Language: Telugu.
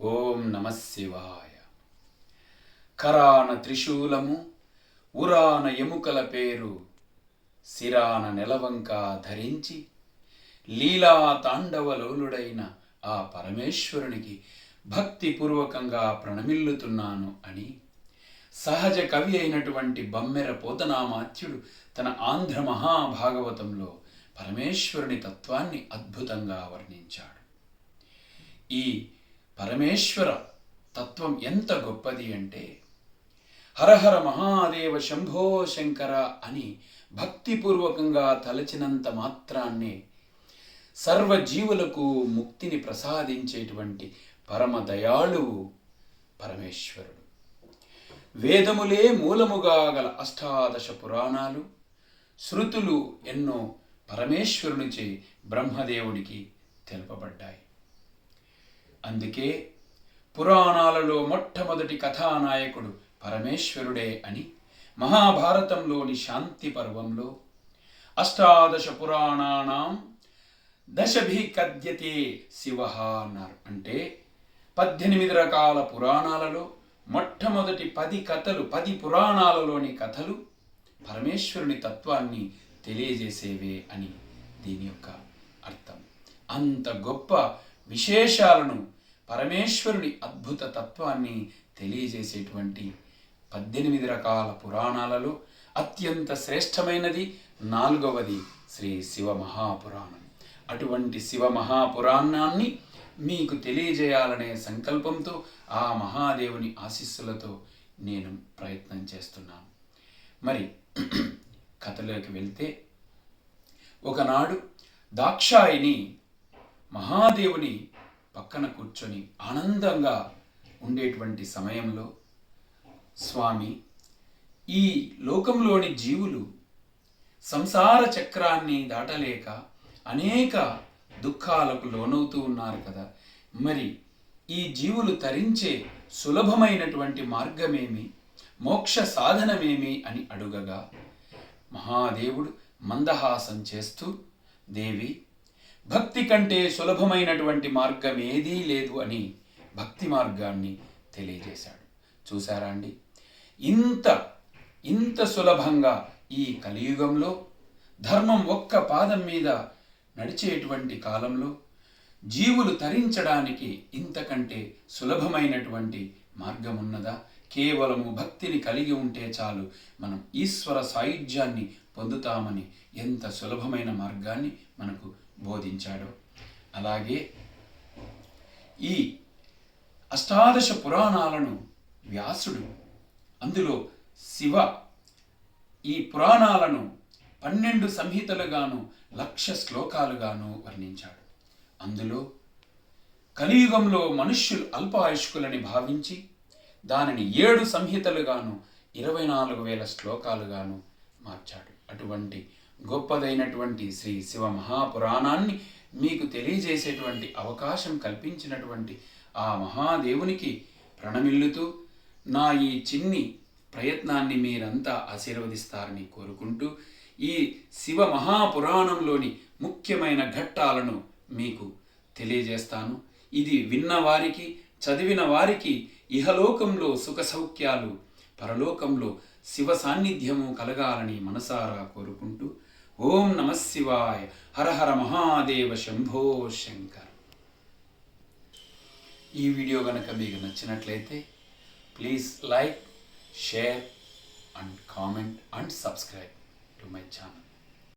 ఓం నమ శివాయ. కరాన త్రిశూలము ఉరాన ఎముకల పేరు సిరాన నెలవంక ధరించి లీలా తాండవలోలుడైన ఆ పరమేశ్వరునికి భక్తిపూర్వకంగా ప్రణమిల్లుతున్నాను అని సహజ కవి అయినటువంటి బమ్మెర పోతనామాత్యుడు తన ఆంధ్ర మహాభాగవతంలో పరమేశ్వరుని తత్వాన్ని అద్భుతంగా వర్ణించాడు. ఈ పరమేశ్వర తత్వం ఎంత గొప్పది అంటే హరహర మహాదేవ శంభో శంకర అని భక్తిపూర్వకంగా తలచినంత మాత్రాన్నే సర్వజీవులకు ముక్తిని ప్రసాదించేటువంటి పరమదయాళువు పరమేశ్వరుడు. వేదములే మూలముగా గల అష్టాదశ పురాణాలు శృతులు ఎన్నో పరమేశ్వరునిచే బ్రహ్మదేవుడికి తెలుపబడ్డాయి. అందుకే పురాణాలలో మొట్టమొదటి కథానాయకుడు పరమేశ్వరుడే అని మహాభారతంలోని శాంతి పర్వంలో అష్టాదశ పురాణానాం దశభి కద్యతే శివ అన్నారు. అంటే పద్దెనిమిది రకాల పురాణాలలో మొట్టమొదటి పది కథలు పది పురాణాలలోని కథలు పరమేశ్వరుని తత్వాన్ని తెలియజేసేవే అని దీని యొక్క అర్థం. అంత గొప్ప విశేషాలను పరమేశ్వరుని అద్భుత తత్వాన్ని తెలియజేసేటువంటి పద్దెనిమిది రకాల పురాణాలలో అత్యంత శ్రేష్టమైనది నాలుగవది శ్రీ శివ మహాపురాణం. అటువంటి శివ మహాపురాణాన్ని మీకు తెలియజేయాలనే సంకల్పంతో ఆ మహాదేవుని ఆశీస్సులతో నేను ప్రయత్నం చేస్తున్నాను. మరి కథలోకి వెళ్తే ఒకనాడు దాక్షాయిని మహాదేవుని పక్కన కూర్చొని ఆనందంగా ఉండేటువంటి సమయంలో స్వామి ఈ లోకంలోని జీవులు సంసార చక్రాన్ని దాటలేక అనేక దుఃఖాలకు లోనవుతూ ఉన్నారు కదా. మరి ఈ జీవులు తరించే సులభమైనటువంటి మార్గమేమి? మోక్ష సాధనమేమి అని అడుగగా మహాదేవుడు మందహాసం చేస్తూ దేవి భక్తి కంటే సులభమైనటువంటి మార్గం ఏదీ లేదు అని భక్తి మార్గాన్ని తెలియజేశాడు. చూసారా అండి? ఇంత ఇంత సులభంగా ఈ కలియుగంలో ధర్మం ఒక్క పాదం మీద నడిచేటువంటి కాలంలో జీవులు తరించడానికి ఇంతకంటే సులభమైనటువంటి మార్గం ఉన్నదా కేవలము భక్తిని కలిగి ఉంటే చాలు మనం ఈశ్వర సాయుధ్యాన్ని పొందుతామని ఎంత సులభమైన మార్గాన్ని మనకు బోధించాడు. అలాగే ఈ అష్టాదశ పురాణాలను వ్యాసుడు అందులో శివ ఈ పురాణాలను పన్నెండు సంహితలుగాను లక్ష శ్లోకాలుగాను వర్ణించాడు. అందులో కలియుగంలో మనుష్యులు అల్పాయుష్కులని భావించి దానిని ఏడు సంహితలుగాను ఇరవై నాలుగు వేల శ్లోకాలుగాను మార్చాడు. అటువంటి గొప్పదైనటువంటి శ్రీ శివ మహాపురాణాన్ని మీకు తెలియజేసేటువంటి అవకాశం కల్పించినటువంటి ఆ మహాదేవునికి ప్రణమిల్లుతూ నా ఈ చిన్ని ప్రయత్నాన్ని మీరంతా ఆశీర్వదిస్తారని కోరుకుంటూ ఈ శివ మహాపురాణంలోని ముఖ్యమైన ఘట్టాలను మీకు తెలియజేస్తాను. ఇది విన్నవారికి చదివిన వారికి ఇహలోకంలో సుఖ సౌఖ్యాలు పరలోకంలో శివ సాన్నిధ్యము కలగాలని మనసారా కోరుకుంటూ ఓం నమ శివాయ. హర హర మహాదేవ శంభో శంకర్. ఈ వీడియో కనుక మీకు నచ్చినట్లయితే please like share and comment and subscribe to my channel.